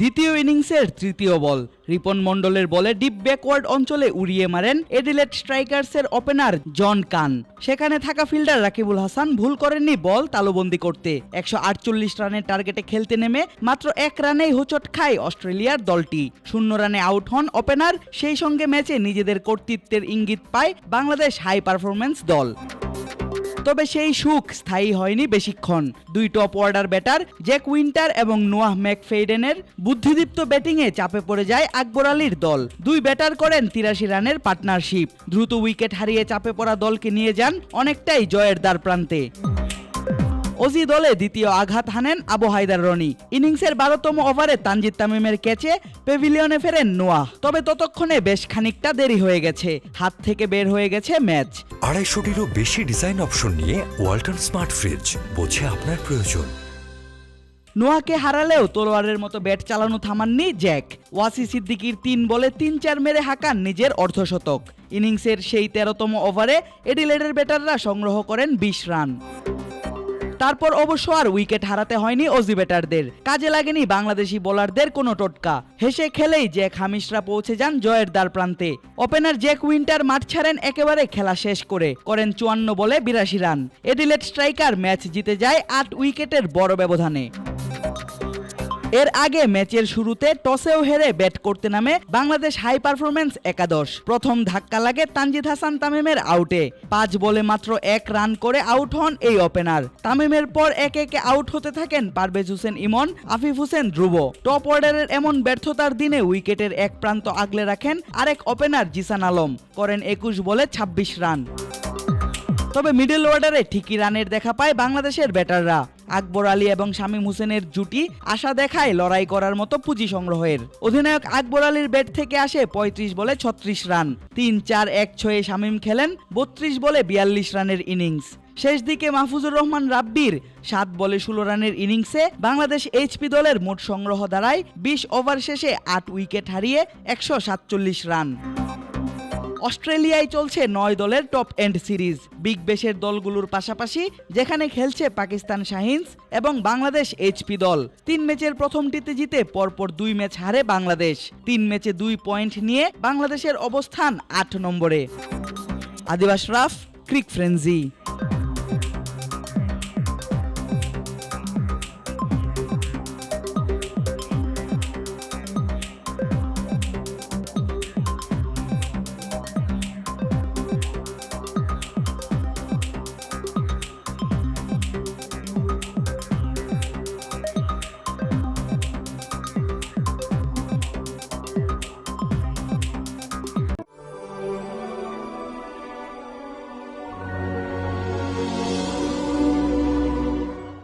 দ্বিতীয় ইনিংসের তৃতীয় বল। রিপন মণ্ডলের বলে ডিপ ব্যাকওয়ার্ড অঞ্চলে উড়িয়ে মারেন এডিলেট স্ট্রাইকার্সের ওপেনার জন কান। সেখানে থাকা ফিল্ডার রাকিবুল হাসান ভুল করেননি বল তালুবন্দি করতে। একশো আটচল্লিশ রানের টার্গেটে খেলতে নেমে মাত্র এক রানেই হোচট খায় অস্ট্রেলিয়ার দলটি। শূন্য রানে আউট হন ওপেনার, সেই সঙ্গে ম্যাচে নিজেদের কর্তৃত্বের ইঙ্গিত পায় বাংলাদেশ হাই পারফরম্যান্স দল। তবে সেই সুখ স্থায়ী হয়নি বেশিক্ষণ। দুই top order batter, Jack Winter এবং নোয়াহ ম্যাকফেইডেনের বুদ্ধিদীপ্ত ব্যাটিংয়ে চাপে পড়ে যায় আকবর আলীর দল। দুই ব্যাটার করেন তিরাশি রানের পার্টনারশিপ। দ্রুত উইকেট হারিয়ে চাপে পড়া দলকে নিয়ে যান অনেকটাই জয়ের দ্বার প্রান্তে অজি দলে দ্বিতীয় আঘাত হানেন আবু হায়দার রনি। ইনিংসের বারোতম ওভারে তানজিদ তামিমের ক্যাচে পেভিলিয়নে ফেরেন নোয়াহ। তবে ততক্ষণে বেশ খানিকটা দেরি হয়ে গেছে। হাত থেকে বের হয়ে গেছে ম্যাচ। আড়াইশোটিরও বেশি ডিজাইন অপশন নিয়ে ওয়ালটন স্মার্ট ফ্রিজ বোঝে আপনার প্রয়োজন। নোয়াকে হারালেও তলোয়ারের মতো ব্যাট চালানো থামাননি জ্যাক। ওয়াসি সিদ্দিকির তিন বলে তিন চার মেরে হাঁকান নিজের অর্ধশতক। ইনিংসের সেই তেরোতম ওভারে এডিলেডের ব্যাটাররা সংগ্রহ করেন বিশ রান। তারপর অবশ্য আর উইকেট হারাতে হয়নি অজি ব্যাটারদের কাজে লাগেনি বাংলাদেশি বোলারদের কোনো টোটকা। হেসে খেলেই জ্যাক হামিশরা পৌঁছে যান জয়ের দ্বার প্রান্তে ওপেনার জ্যাক উইন্টার মাঠ ছাড়েন একেবারে খেলা শেষ করে, করেন চুয়ান্ন বলে বিরাশি রান। এডিলেট স্ট্রাইকার ম্যাচ জিতে যায় আট উইকেটের বড় ব্যবধানে। এর আগে ম্যাচের শুরুতে টসেও হেরে ব্যাট করতে নামে বাংলাদেশ হাই পারফরমেন্স একাদশ। প্রথম ধাক্কা লাগে তানজিদ হাসান তামিমের আউটে। পাঁচ বলে মাত্র এক রান করে আউট হন এই ওপেনার। তামিমের পর একে একে আউট হতে থাকেন পারভেজ হোসেন ইমন, আফিফ হোসেন ধ্রুব। টপ অর্ডারের এমন ব্যর্থতার দিনে উইকেটের এক প্রান্ত আগলে রাখেন আরেক ওপেনার জিসান আলম। করেন একুশ বলে ২৬ রান। তবে মিডল অর্ডারে ঠিকই রানের দেখা পায় বাংলাদেশের ব্যাটাররা। আকবর আলী এবং শামীম হোসেনের জুটি আশা দেখায় লড়াই করার মতো পুঁজি সংগ্রহের। অধিনায়ক আকবর আলীর ব্যাট থেকে আসে ৩৫ বলে ছত্রিশ রান। তিন চার এক ছয়ে শামীম খেলেন বত্রিশ বলে বিয়াল্লিশ রানের ইনিংস। শেষ দিকে মাহফুজুর রহমান রাব্বির সাত বলে ষোলো রানের ইনিংসে বাংলাদেশ এইচপি দলের মোট সংগ্রহ দাঁড়ায় বিশ ওভার শেষে আট উইকেট হারিয়ে একশো সাতচল্লিশ রান। অস্ট্রেলিয়ায় চলছে নয় দলের টপ এন্ড সিরিজ। বিগ বেশের দলগুলোর পাশাপাশি যেখানে খেলছে পাকিস্তান শাহিনস এবং বাংলাদেশ এইচপি দল। তিন ম্যাচের প্রথমটিতে জিতে পরপর দুই ম্যাচ হারে বাংলাদেশ। তিন ম্যাচে দুই পয়েন্ট নিয়ে বাংলাদেশের অবস্থান আট নম্বরে। আদিবাস রাফ, ক্রিক ফ্রেন্সি।